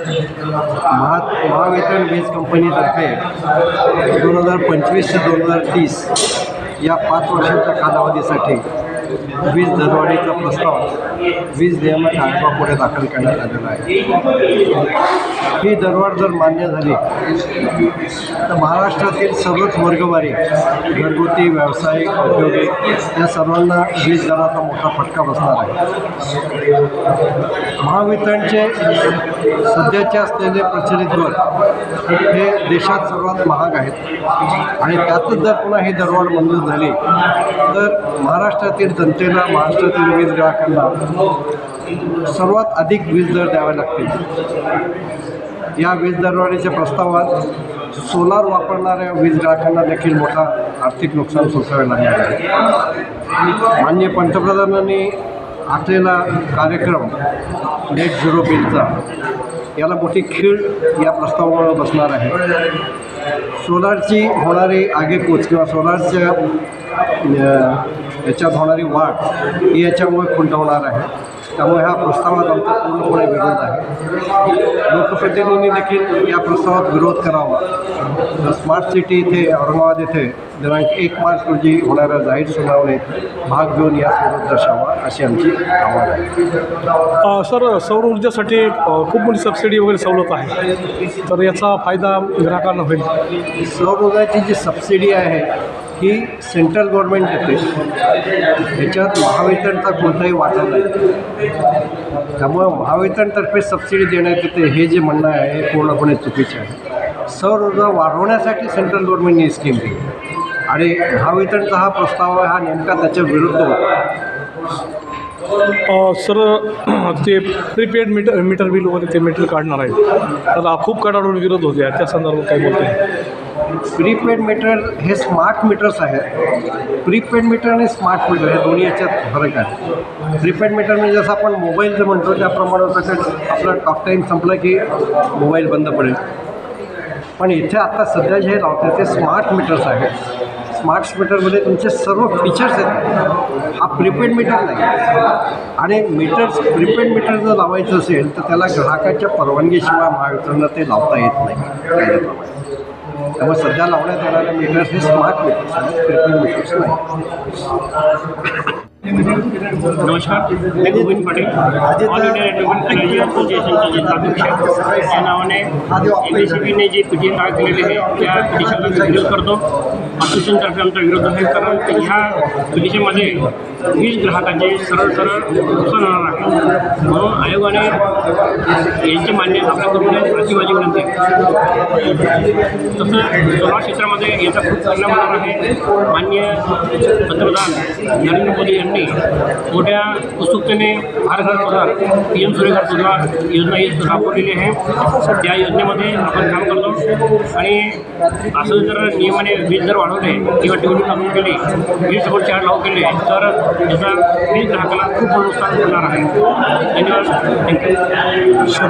महा महावेतन वीज कंपनीतर्फे दोन हजार पंचवीस ते दोन हजार तीस या पाच वर्षांच्या कालावधीसाठी वीज दरवाढीचा प्रस्ताव वीज नियामक आयोगापुढे दाखल करण्यात आलेला आहे. ही दरवाढ जर मान्य झाली तर महाराष्ट्रातील सर्वच वर्गवारी घरगुती व्यावसायिक औद्योगिक या सर्वांना वीज दराचा मोठा फटका बसणार आहे. महावितरणचे सध्याचे असलेले प्रचलित दर हे देशात सर्वात महाग आहेत. आणि त्यातच जर पुन्हा ही दरवाढ मंजूर झाली तर महाराष्ट्रातील जनतेला महाराष्ट्रातील वीज ग्राहकांना सर्वात अधिक वीज दर द्यावे लागतील. या वीज दरवाढीच्या प्रस्तावात सोलार वापरणाऱ्या वीज ग्राहकांना देखील मोठा आर्थिक नुकसान सोसावे लागणार आहे. माननीय पंतप्रधानांनी आखलेला कार्यक्रम नेट झिरो बिलचा याला मोठी खीळ या प्रस्तावामुळे बसणार आहे. सोलारची होणारी आगेकूच किंवा सोलारच्या याच्यात होणारी वाढ ही याच्यामुळे खुंटवणार आहे. त्यामुळे ह्या प्रस्तावात आमचा पूर्णपणे विरोध आहे. लोकप्रतिनिधींनी देखील या प्रस्तावात विरोध करावा. स्मार्ट सिटी इथे औरंगाबाद येथे दिनांक एक मार्च रोजी होणाऱ्या जाहीर सुनावणीत भाग घेऊन यास विरोध दर्शावा अशी आमची आव्हान आहे. सर सौर ऊर्जेसाठी खूप मोठी सबसिडी वगैरे सवलत आहे. तर याचा फायदा ग्राहकांना होईल. सौर ऊर्जाची जी सबसिडी आहे ही सेंट्रल गव्हर्नमेंट देते याच्यात महावितरणचा कोणताही वाटा नाही. त्यामुळं महावितरणतर्फे सबसिडी देण्यात येते हे जे म्हणणं आहे हे पूर्णपणे चुकीचे आहे. सौर ऊर्जा वाढवण्यासाठी सेंट्रल गव्हर्नमेंटने ही स्कीम दिली. आणि महावितरणचा हा प्रस्ताव आहे हा नेमका त्याच्या विरुद्ध होता. सर ते प्रीपेड मीटर मीटर बिल वगैरे ते मीटर काढणार आहे तर खूप कडाडून विरोध होते त्या संदर्भात काय बोलते प्रीपेड मीटर हे स्मार्ट मीटर्स आहेत. प्रीपेड मीटर आणि स्मार्ट मीटर हे दोन्ही याच्यात फरक आहे. प्रीपेड मीटर म्हणजे जसं आपण मोबाईल जे म्हणतो त्याप्रमाणे होतं आपलं आपला टॉक टाईम संपला की मोबाईल बंद पडेल. पण इथे आता सध्या जे लावते ते स्मार्ट मीटर्स आहेत स्मार्ट मीटरमध्ये तुमचे सर्व फीचर्स आहेत. हा प्रीपेड मीटर नाही. आणि मीटर्स प्रीपेड मीटर जर लावायचं असेल तर त्याला ग्राहकाच्या परवानगीशिवाय महावितरणं ते लावता येत नाही. त्यामुळे सध्या लावण्यात येणारे मीटर्स हे स्मार्ट मीटर्स आहेत प्रीपेड मीटर्स नाही. नमस्कार मी Govind Patil all India development energy असोसिएशनचे जिल्हाध्यक्ष या नावाने सी। बीने जी पिटिशन दाखल केलेली आहे त्या पिटिशनला विरोध करतो असोसिएशनतर्फे आमचा विरोध आहे कारण ह्या पिटिशनमध्ये वीज ग्राहकांचे सरळ सरळ नुकसान होणार आहे म्हणून आयोगाने यांची मान्य आपल्या करून अशी माझी विनंती आहे. तसं सोलार क्षेत्रामध्ये याचा खूप परिणाम होणार आहे मान्य पंतप्रधान नरेंद्र मोदी यांनी मोठ्या उत्सुकतेने हर घर पी एम सूर्यघर योजना ही राबवलेली आहे. त्या योजनेमध्ये आपण काम करतो. आणि असं जर नियमाने वीज जर वाढवले किंवा टेवणी लागू केली वीज सपोर्ट चार्ज लागू केले तर त्याचा वीज ग्राहकाला खूप नुकसान होणार आहे. धन्यवाद. थँक्यू